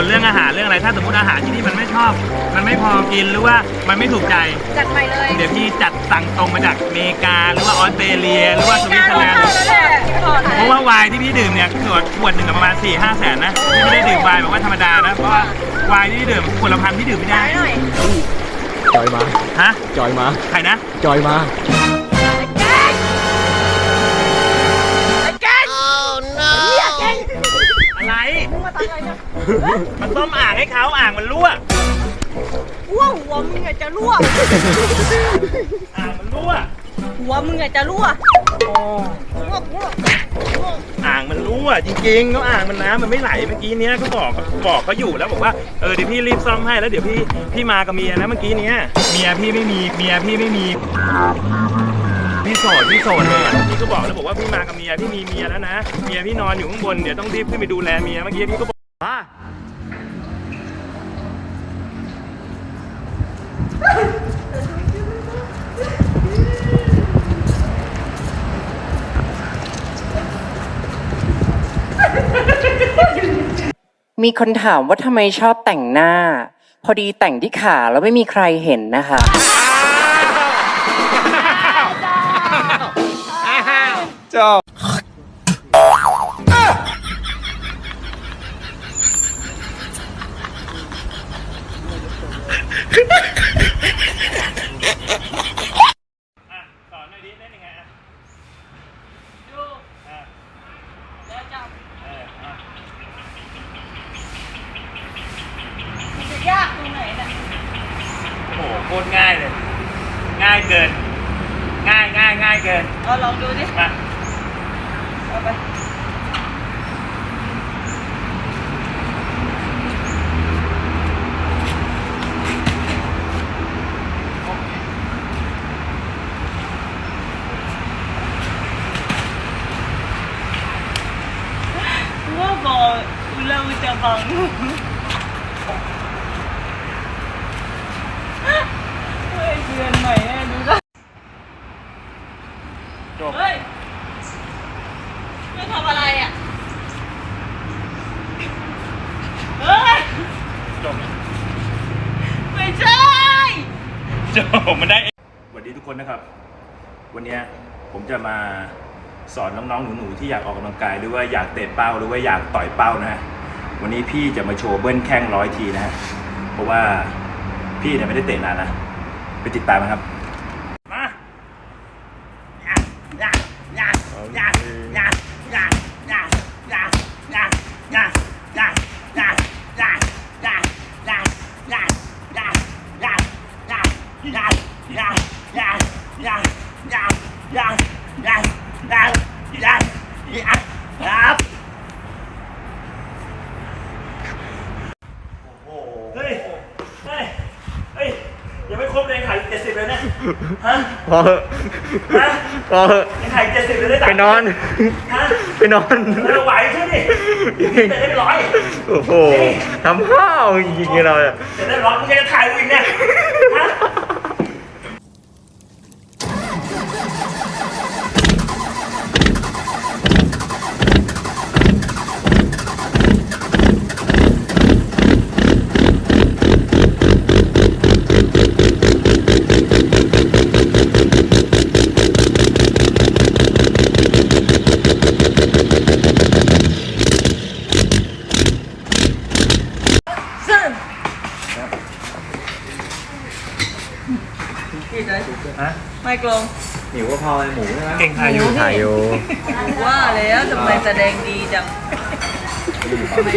ส่วนเรื่องอาหารเรื่องอะไร ถ้าสมมติอาหารที่นี่มันไม่ชอบ มันไม่พอกินหรือว่ามันไม่ถูกใจ จัดใหม่เลยเดี๋ยวพี่จัดสั่งตรงมาจากอเมริกาหรือว่าออสเตรเลีย หรือว่าสวิตเซอร์แลนด์แล้วแหละพอเพราะว่าวายที่พี่ดื่มเนี่ยขวดขวดหนึ่งอะประมาณ4ี่ห้าแสนนะพี่ไม่ได้ดื่มวายแบบว่าธรรมดานะเพราะว่าวายที่พี่ดื่มขวดละพันพี่ดื่มไม่ได้ หน่อย จอยมา ฮะ จอยมา ใครนะ จอยมา มันต้มอ่างให้เขาอ่างมันรั่วอ้วหัวมึงอะจะรั่วอ่างมันรั่วหัวมึงอะจะรั่วรั่วรั่วอ่างมันรั่วจริงๆก็อ่างมันน้ำมันไม่ไหลเมื่อกี้เนี้ยเขาบอกบอกเขาอยู่แล้วบอกว่าเออเดี๋ยวพี่รีบซ่อมให้แล้วเดี๋ยวพี่พี่มากับเมียนะเมื่อกี้เนี้ยเมียพี่ไม่มีเมียพี่ไม่มีพี่โสดพี่โสดเลยอะพี่ก็บอกแล้วบอกว่าพี่มากับเมียพี่มีเมียแล้วนะเมียพี่นอนอยู่ข้างบนเดี๋ยวต้องรีบขึ้นไปดูแลเมียเมื่อกี้พี่ก็บอกว่า มีคนถามว่าทำไมชอบแต่งหน้า พอดีแต่งที่ขาแล้วไม่มีใครเห็นนะคะจอบ อะสอนหน่อยดิเล่นยังไงอะ ดู อะ แล้วจับ เอออะ มันจะยากตรงไหนน่ะ โอ้โหโคตรง่ายเลย ง่ายเกิน ง่ายง่ายง่ายเกินเอาลองดูดิมาเอาไปว่าบอกเราจะบัง เฮ้ยเดือนใหม่แน่ดูได้จบเฮ้ยไม่ทำอะไรอะ เฮ้ย จบไม่ใช่ จบมันได้สวัสดีทุกคนนะครับ วันเนี้ยผมจะมาสอนน้องๆหนูๆที่อยากออกกำลังกายหรือว่าอยากเตะเป้าหรือว่าอยากต่อยเป้านะฮะวันนี้พี่จะมาโชว์เบิ้ลแข้งร้อยทีนะฮะเพราะว่าพี่เนี่ยไม่ได้เตะนานนะไป ติดตามนะครับมาเฮ้ย เฮ้ย เฮ้ย ยังไม่ครบเลยขายเจ็ดสิบเลยเนี่ยฮะพอเหอะฮะพอเหอะยังขายเจ็ดสิบเลยได้ไปนอน ฮะไปนอน เราไหวใช่ไหมเสร็จเรียบร้อยโอ้โหทำห้าวจริงๆเราเนี่ยเสร็จเรียบร้อยมึงจะถ่ายวินเนี่ยฮะ ซึ่งพี่ได้ ฮะไม่กลงหิวก็พอเลยหมูใช่ไหมเก่งถ่ายอยู่ ถ่ายอยู่ ว่าแล้วทำไมแสดงดีจัง